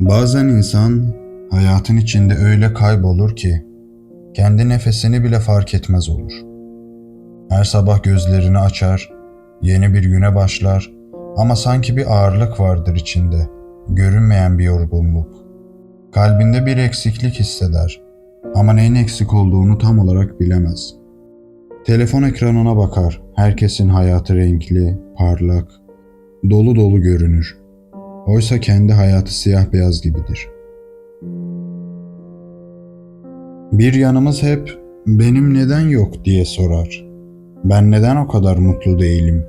Bazen insan hayatın içinde öyle kaybolur ki kendi nefesini bile fark etmez olur. Her sabah gözlerini açar, yeni bir güne başlar ama sanki bir ağırlık vardır içinde, görünmeyen bir yorgunluk. Kalbinde bir eksiklik hisseder ama neyin eksik olduğunu tam olarak bilemez. Telefon ekranına bakar, herkesin hayatı renkli, parlak, dolu dolu görünür. Oysa kendi hayatı siyah beyaz gibidir. Bir yanımız hep benim neden yok diye sorar. Ben neden o kadar mutlu değilim?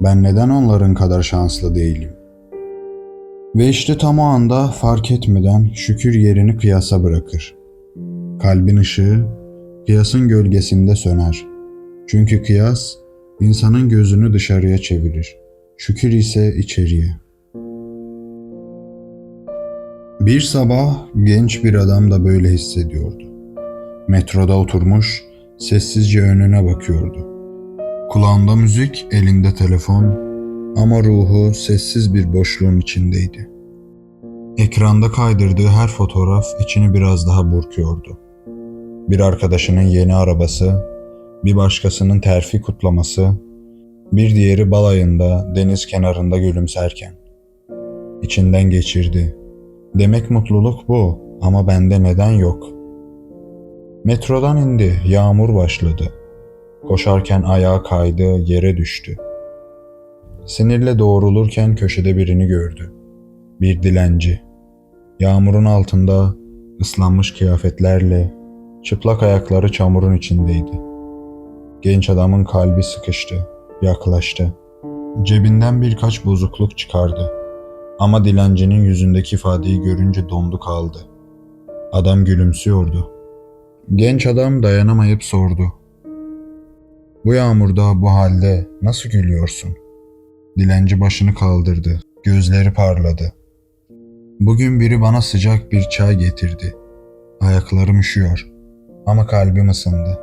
Ben neden onların kadar şanslı değilim? Ve işte tam o anda fark etmeden şükür yerini kıyasa bırakır. Kalbin ışığı kıyasın gölgesinde söner. Çünkü kıyas insanın gözünü dışarıya çevirir. Şükür ise içeriye. Bir sabah genç bir adam da böyle hissediyordu. Metroda oturmuş, sessizce önüne bakıyordu. Kulağında müzik, elinde telefon ama ruhu sessiz bir boşluğun içindeydi. Ekranda kaydırdığı her fotoğraf içini biraz daha burkuyordu. Bir arkadaşının yeni arabası, bir başkasının terfi kutlaması, bir diğeri balayında deniz kenarında gülümserken. İçinden geçirdi. Demek mutluluk bu ama bende neden yok? Metrodan indi, yağmur başladı. Koşarken ayağa kaydı, yere düştü. Sinirle doğrulurken köşede birini gördü. Bir dilenci. Yağmurun altında ıslanmış kıyafetlerle çıplak ayakları çamurun içindeydi. Genç adamın kalbi sıkıştı, yaklaştı. Cebinden birkaç bozukluk çıkardı. Ama dilencinin yüzündeki ifadeyi görünce dondu kaldı. Adam gülümsüyordu. Genç adam dayanamayıp sordu. Bu yağmurda, bu halde nasıl gülüyorsun? Dilenci başını kaldırdı. Gözleri parladı. Bugün biri bana sıcak bir çay getirdi. Ayaklarım üşüyor ama kalbim ısındı.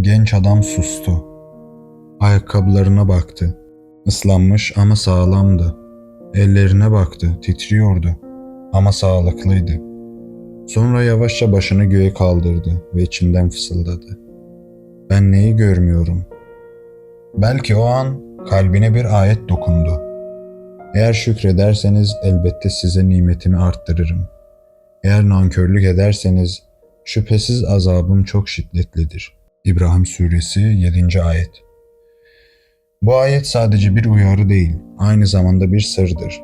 Genç adam sustu. Ayakkabılarına baktı. Islanmış ama sağlamdı. Ellerine baktı, titriyordu ama sağlıklıydı. Sonra yavaşça başını göğe kaldırdı ve içinden fısıldadı. Ben neyi görmüyorum? Belki o an kalbine bir ayet dokundu. Eğer şükrederseniz elbette size nimetimi arttırırım. Eğer nankörlük ederseniz şüphesiz azabım çok şiddetlidir. İbrahim Suresi 7. Ayet bu ayet sadece bir uyarı değil, aynı zamanda bir sırdır.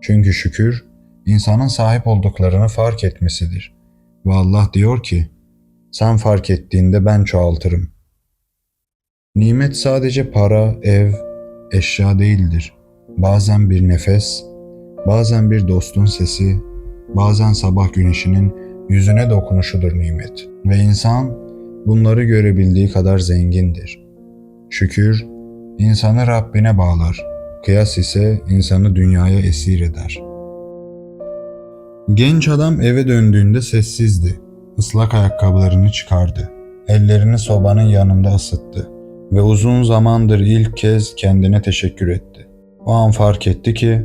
Çünkü şükür, insanın sahip olduklarını fark etmesidir. Ve Allah diyor ki, sen fark ettiğinde ben çoğaltırım. Nimet sadece para, ev, eşya değildir. Bazen bir nefes, bazen bir dostun sesi, bazen sabah güneşinin yüzüne dokunuşudur nimet. Ve insan bunları görebildiği kadar zengindir. Şükür, İnsanı Rabbine bağlar, kıyas ise insanı dünyaya esir eder. Genç adam eve döndüğünde sessizdi. Islak ayakkabılarını çıkardı. Ellerini sobanın yanında ısıttı ve uzun zamandır ilk kez kendine teşekkür etti. O an fark etti ki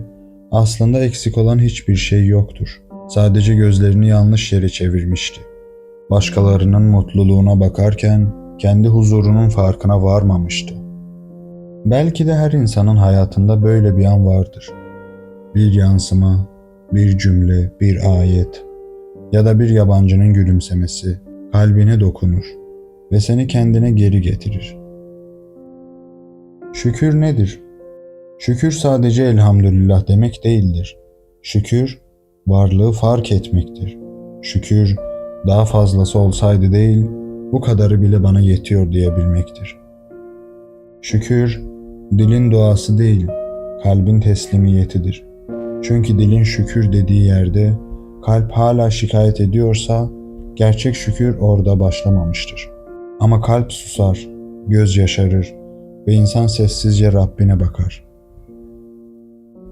aslında eksik olan hiçbir şey yoktur. Sadece gözlerini yanlış yere çevirmişti. Başkalarının mutluluğuna bakarken kendi huzurunun farkına varmamıştı. Belki de her insanın hayatında böyle bir an vardır. Bir yansıma, bir cümle, bir ayet ya da bir yabancının gülümsemesi kalbine dokunur ve seni kendine geri getirir. Şükür nedir? Şükür sadece elhamdülillah demek değildir. Şükür varlığı fark etmektir. Şükür daha fazlası olsaydı değil, bu kadarı bile bana yetiyor diyebilmektir. Şükür Dilin duası değil, kalbin teslimiyetidir. Çünkü dilin şükür dediği yerde kalp hala şikayet ediyorsa gerçek şükür orada başlamamıştır. Ama kalp susar, göz yaşarır ve insan sessizce Rabbine bakar.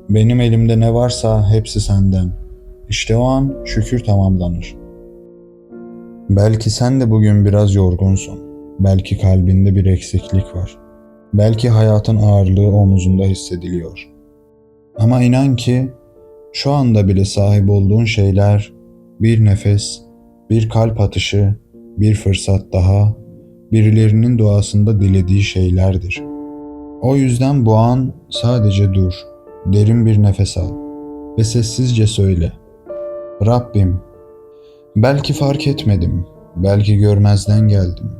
Benim elimde ne varsa hepsi senden. İşte o an şükür tamamlanır. Belki sen de bugün biraz yorgunsun. Belki kalbinde bir eksiklik var. Belki hayatın ağırlığı omuzunda hissediliyor. Ama inan ki şu anda bile sahip olduğun şeyler bir nefes, bir kalp atışı, bir fırsat daha, birilerinin duasında dilediği şeylerdir. O yüzden bu an sadece dur, derin bir nefes al ve sessizce söyle. Rabbim, belki fark etmedim, belki görmezden geldim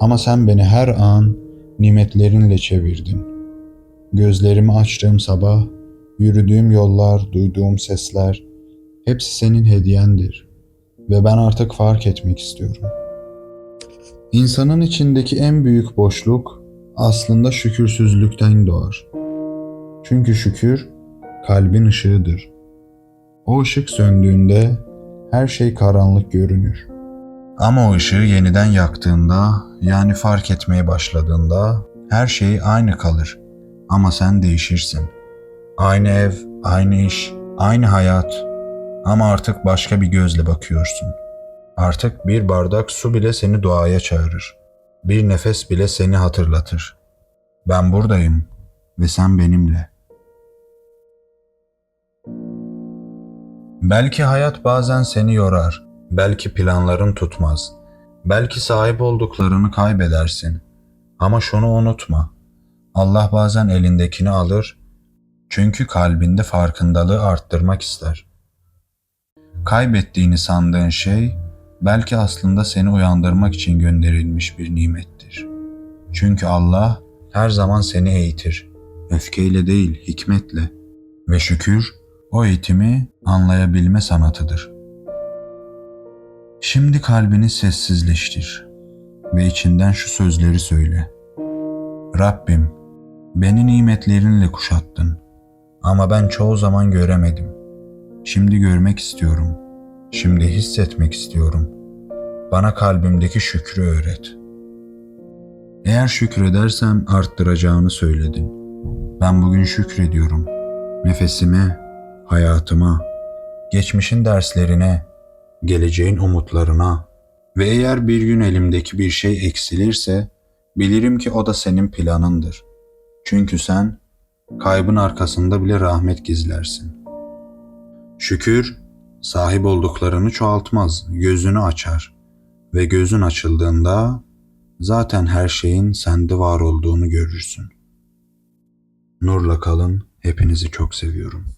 ama sen beni her an nimetlerinle çevirdin. Gözlerimi açtığım sabah, yürüdüğüm yollar, duyduğum sesler hepsi senin hediyendir ve ben artık fark etmek istiyorum. İnsanın içindeki en büyük boşluk aslında şükürsüzlükten doğar. Çünkü şükür kalbin ışığıdır. O ışık söndüğünde her şey karanlık görünür. Ama o ışığı yeniden yaktığında, yani fark etmeye başladığında her şey aynı kalır. Ama sen değişirsin. Aynı ev, aynı iş, aynı hayat ama artık başka bir gözle bakıyorsun. Artık bir bardak su bile seni duaya çağırır. Bir nefes bile seni hatırlatır. Ben buradayım ve sen benimle. Belki hayat bazen seni yorar. Belki planların tutmaz. Belki sahip olduklarını kaybedersin. Ama şunu unutma. Allah bazen elindekini alır çünkü kalbinde farkındalığı arttırmak ister. Kaybettiğini sandığın şey belki aslında seni uyandırmak için gönderilmiş bir nimettir. Çünkü Allah her zaman seni eğitir. Öfkeyle değil, hikmetle. Ve şükür o eğitimi anlayabilme sanatıdır. Şimdi kalbini sessizleştir ve içinden şu sözleri söyle. Rabbim, beni nimetlerinle kuşattın ama ben çoğu zaman göremedim. Şimdi görmek istiyorum. Şimdi hissetmek istiyorum. Bana kalbimdeki şükrü öğret. Eğer şükredersem arttıracağını söyledin. Ben bugün şükrediyorum. Nefesime, hayatıma, geçmişin derslerine, geleceğin umutlarına ve eğer bir gün elimdeki bir şey eksilirse bilirim ki o da senin planındır. Çünkü sen kaybın arkasında bile rahmet gizlersin. Şükür sahip olduklarını çoğaltmaz, gözünü açar ve gözün açıldığında zaten her şeyin sende var olduğunu görürsün. Nurla kalın, hepinizi çok seviyorum.